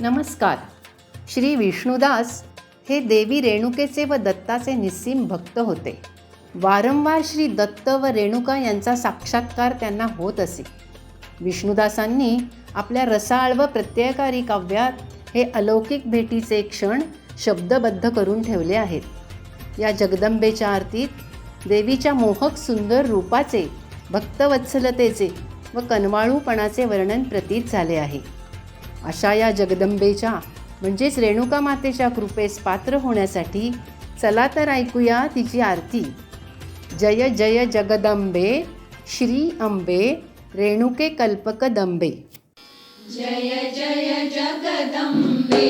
नमस्कार. श्री विष्णुदास हे देवी रेणुकेचे व दत्ताचे निस्सीम भक्त होते. वारंवार श्री दत्त व रेणुका यांचा साक्षात्कार त्यांना होत असे. विष्णुदासांनी आपल्या रसाळ व प्रत्ययकारी काव्यात हे अलौकिक भेटीचे क्षण शब्दबद्ध करून ठेवले आहेत. या जगदंबेच्या आरतीत देवीच्या मोहक सुंदर रूपाचे भक्तवत्सलतेचे व कनवाळूपणाचे वर्णन प्रतीत झाले आहे. अशा या जगदंबेच्या म्हणजेच रेणुका मातेच्या कृपेस पात्र होण्यासाठी चला तर ऐकूया तिची आरती. जय जय जगदंबे श्री अंबे रेणुके कल्पकदंबे जय जय जगदम्बे